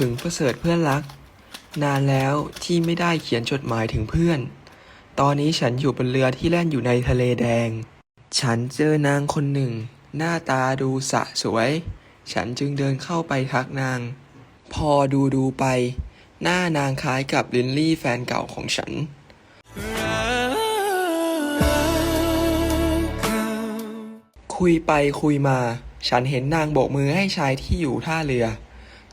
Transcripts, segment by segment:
ถึงประเสริฐเพื่อนรัก นานแล้วที่ไม่ได้เขียนจดหมายถึงเพื่อน ตอนนี้ฉันอยู่บนเรือที่แล่นอยู่ในทะเลแดง ฉันเจอนางคนหนึ่ง หน้าตาดูสะสวย ฉันจึงเดินเข้าไปทักนาง พอดูดูไป หน้านางคล้ายกับลินลี่แฟนเก่าของฉันคุยไปคุยมา ฉันเห็นนางโบกมือให้ชายที่อยู่ท่าเรือ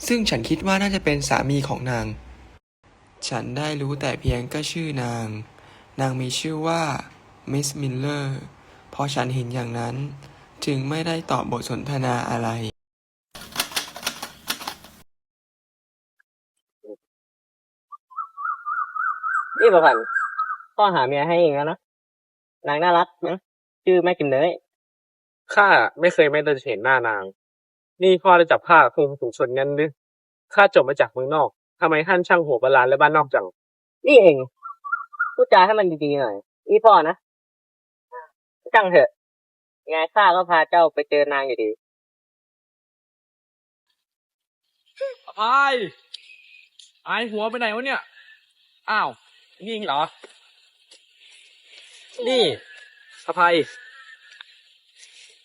ซึ่งฉันคิดว่าน่าจะเป็นสามีของนาง ฉันได้รู้แต่เพียงก็ชื่อนาง นางมีชื่อว่ามิสมิลเลอร์พอฉันเห็นอย่างนั้น จึงไม่ได้ตอบบทสนทนาอะไร นี่ประพันธ์พ่อหาเมียให้เองแล้วนะ นางน่ารักนะชื่อแม่กิมเนยข้าไม่เคยไม่ได้เห็นหน้านาง นี่พ่อได้จับผ้าคลุมถุงชนงั้นหรือข้าจบมาจากเมืองนอกทำไมท่านช่างหัวบาลานและบ้านนอกจัง นี่เองพูดจาให้มันดีๆหน่อยนี่พ่อนะจังเถอะยังไงข้าก็พาเจ้าไปเจอนางอยู่ดีอภัยไอายหัวไปไหนวะเนี่ย อ้าว นี่เองเหรอ นี่อภัย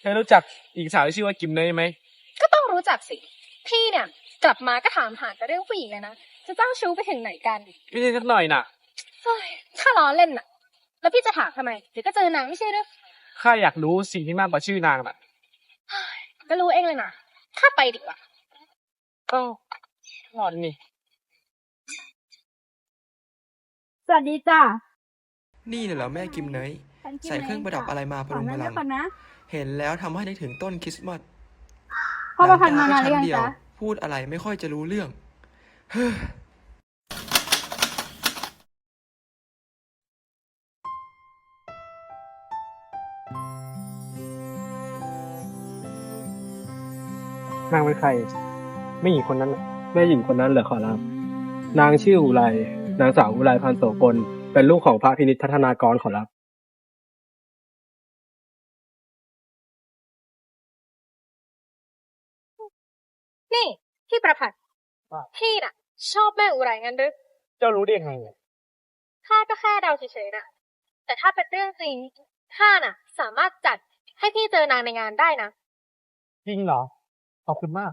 เธอรู้จักหญิงสาวที่ชื่อว่ากิมเนยไหมก็ ต้องรู้จักสิ พี่เนี่ย กลับมาก็ถามหาแต่เรื่องผู้หญิงเลยนะ จะเจ้าชู้ไปถึงไหนกันไม่ใช่สักหน่อยน่ะเฮ้ยถ้าล้อเล่นน่ะ แล้วพี่จะถามทำไมเดี๋ยวก็เจอนางไม่ใช่หรือข้าอยากรู้สิ่งที่มากกว่าชื่อนางน่ะก็รู้เองเลยนะข้าไปดีกว่าก็หลอนนี่ สวัสดีจ้านี่น่ะเหรอแม่กิมเนยใส่เครื่องประดับอะไรมาพรุงพลังก่อนนะเห็นแล้วทำให้นึกถึงต้นคริสต์มาสพ่ อประพันธ์มานานหหรือตยังเดียวจ๊ะ พูดอะไรไม่ค่อยจะรู้เรื่อง เฮ้อนางเป็นใคร ไม่หญิงคนนั้นน่ะแม่หญิงคนนั้นเหรอขอรับ นางชื่ออุไร นางสาวอุไรพันโสกลเป็นลูกของพระพินิจพัฒนากรขอรับ นี่ พี่ประพัดว่า พี่น่ะ ชอบแม่อุไรงั้นหรือเจ้ารู้ได้ยังไงเนี่ยข้าก็แค่เดาเฉยๆน่ะแต่ถ้าเป็นเรื่องจริงข้าน่ะ สามารถจัดให้พี่เจอนางในงานได้นะ จริงเหรอ ขอบคุณมาก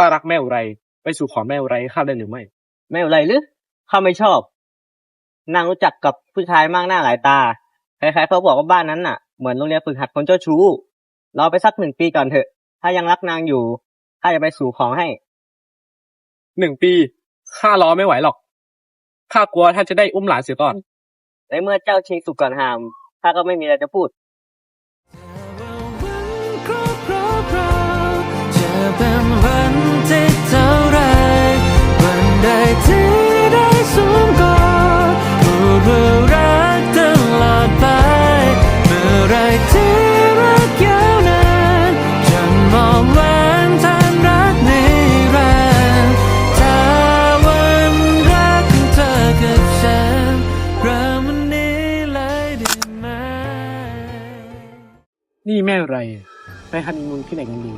ข้ารักแม่อุไร ไปสู่ขอแม่อุไรให้ข้าได้หรือไม่ไม่อะไรหรือข้าไม่ชอบ นางรู้จักกับผู้ชายมากหน้าหลายตาใครๆเขาบอกว่าบ้านนั้นน่ะเหมือนโรงเรียนฝึกหัดคนเจ้าชู้รอไปสักหนึ่งปีก่อนเถอะ ถ้ายังรักนางอยู่ข้าจะไปสู่ของให้หนึ่งปีข้ารอไม่ไหวหรอกข้ากลัวท่านจะได้อุ้มหลานเสียก่อนในเมื่อเจ้าชิงสุกก่อนหามข้าก็ไม่มีอะไรจะพูด นี่แม่อุไร ไปฮันนีมูนที่ไหนกันดี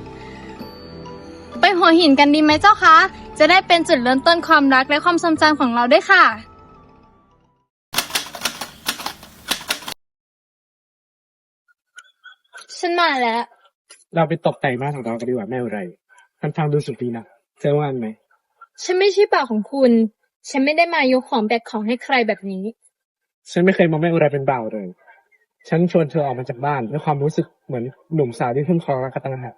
ไปหัวหินกันดีไหมเจ้าคะ จะได้เป็นจุดเริ่มต้นความรักและความทรงจำของเราด้วยค่ะ ฉันมาแล้ว เราไปตกแต่งบ้านของเรากันดีกว่าแม่อุไรท่านฟังดูสุดดีนะเชื่อว่าไหม ฉันไม่ใช่ป่าของคุณ ฉันไม่ได้มายกของแบกของให้ใครแบบนี้ ฉันไม่เคยมองแม่อุไรเป็นบ่าวเลย ฉันชวนเธอออกมาจากบ้านด้วยความรู้สึกเหมือนหนุ่มสาวที่เพิ่งคลองรักกันต่างหาก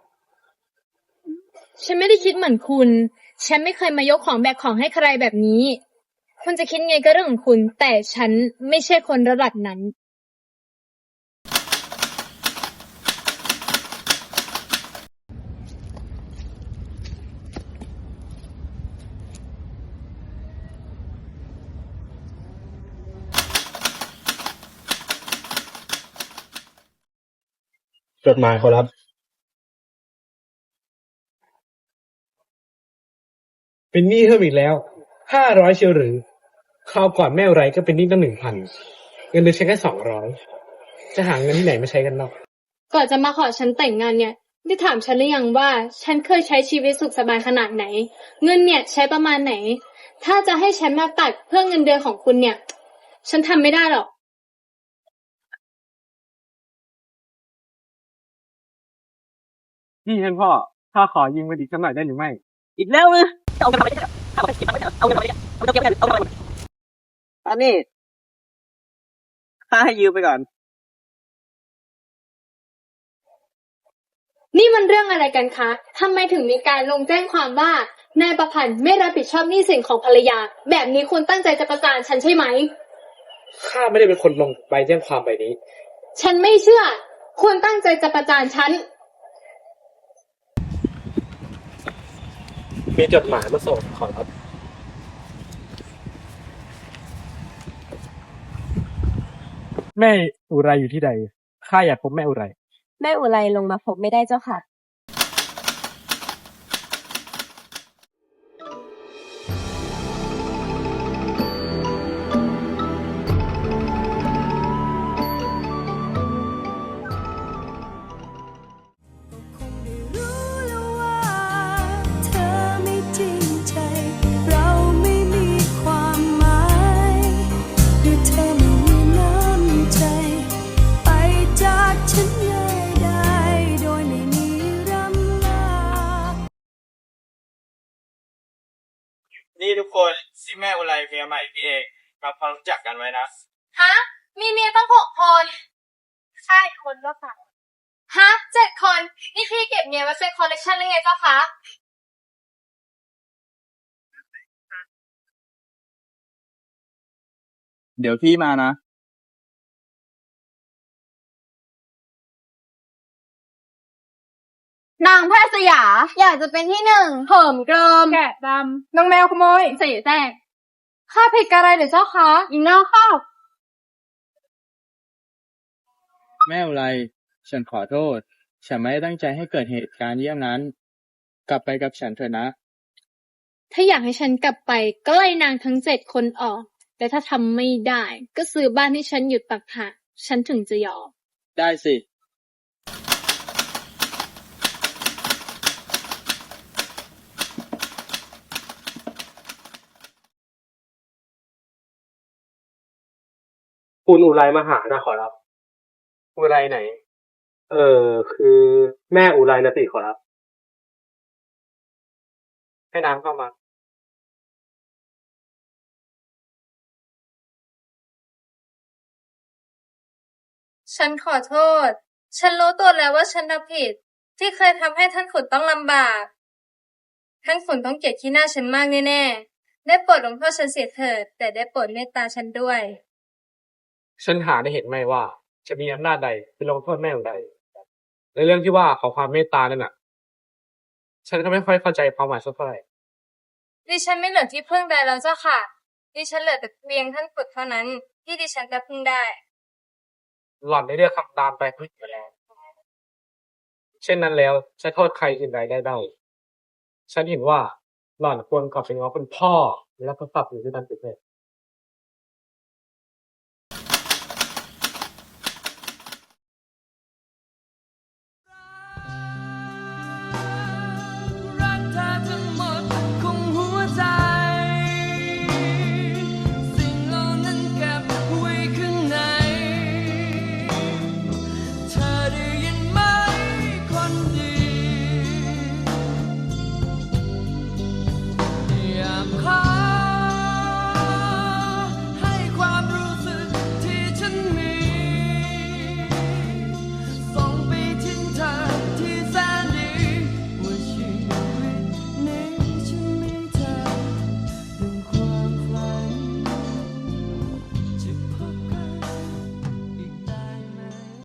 ฉันไม่ได้คิดเหมือนคุณ ฉันไม่เคยมายกของแบกของให้ใครแบบนี้ คุณจะคิดไงก็เรื่องของคุณ แต่ฉันไม่ใช่คนระดับนั้น จดหมายขอรับเป็นหนี้เพิ่มอีกแล้วห้าร้อยเชียวหรือคราวก่อนแม่ไรก็เป็นหนี้ตั้งหนึ่งพันเงินเดือนฉันแค่สองร้อยจะหาเงินที่ไหนมาใช้กันเนาะก่อนจะมาขอฉันแต่งงานเนี่ย ได้ถามฉันหรือยังว่า ฉันเคยใช้ชีวิตสุขสบายขนาดไหน เงินเนี่ยใช้ประมาณไหน ถ้าจะให้ฉันมาตัดเพื่อเงินเดือนของคุณเนี่ย ฉันทำไม่ได้หรอก นี่ท่านพ่อข้าขอยืมเงินอีกสักหน่อยได้หรือไม่ อีกแล้วเลยเอาเงินมาดิเอาเงินมาดิเอาเงินมาดิเอาเงินมาดิเอาเงินมาดิอันนี้ข้าให้ยืมไปก่อน นี่มันเรื่องอะไรกันคะทำไมถึงมีการลงแจ้งความว่านายประพันธ์ไม่รับผิดชอบหนี้สินของภรรยา แบบนี้คุณตั้งใจจะประจานฉันใช่ไหม ข้าไม่ได้เป็นคนลงใบแจ้งความใบนี้ ฉันไม่เชื่อ คุณตั้งใจจะประจานฉัน มีจดหมายมาส่งขอรับ แม่อุไรอยู่ที่ใด ข้าอยากพบแม่อุไร แม่อุไรลงมาพบไม่ได้เจ้าค่ะ ยใหม่พี่เองมาพอรู้จักกันไว้นะ ฮะ มีเมียตั้งหกคน ใช่คนก็ค่ะฮะเจ็ดคน นี่พี่เก็บเมียไว้เป็นคอลเลกชันหรือไงเจ้าคะเดี๋ยวพี่มานะ นางแพทย์สยา อยากจะเป็นที่หนึ่งเหิมเกริม แกะดำนางแมวขโมย เสียแตก ข้าผิดอะไรหรือเจ้าคะอีนอกข้าวแม่อุไรฉันขอโทษ ฉันไม่ได้ตั้งใจให้เกิดเหตุการณ์เยี่ยมนั้น กลับไปกับฉันเถอะนะ ถ้าอยากให้ฉันกลับไปก็ไล่นางทั้งเจ็ดคนออก แต่ถ้าทำไม่ได้ ก็ซื้อบ้านที่ฉันอยู่ตักหากฉันถึงจะยอม ได้สิ คุณอุไรมาหานะขอรับ อุไรไหน เออ คือแม่อุไรนะสิขอรับ ให้น้ำเข้ามา ฉันขอโทษ ฉันรู้ตัวแล้วว่าฉันทำผิด ที่เคยทำให้ท่านขุนต้องลำบาก ท่านขุนต้องเกลียดขี้หน้าฉันมากแน่ๆ ได้โปรดลงโทษฉันเสียเถิด แต่ได้โปรดเมตตาฉันด้วย ฉันหาได้เห็นไหมว่า จะมีอำนาจใดเป็นลงโทษแม่ของใด ในเรื่องที่ว่าขอความเมตตานั่นน่ะ ฉันก็ไม่ค่อยเข้าใจความหมายสักเท่าไหร่ดิฉันไม่เหลือที่พึ่งใดแล้วเจ้าค่ะ ดิฉันเหลือแต่เพียงท่านขุนเท่านั้น ที่ดิฉันจะพึ่งได้ หล่อนได้เลือกคำตามไปพึ่งไปแล้ว เช่นนั้นแล้วจะโทษใครสิ่งใดได้บ้างฉันเห็นว่าหล่อนควรกลับไปง้อเป็นพ่อ แล้วก็ปรับอยู่ด้วยกันเป็นเพื่อน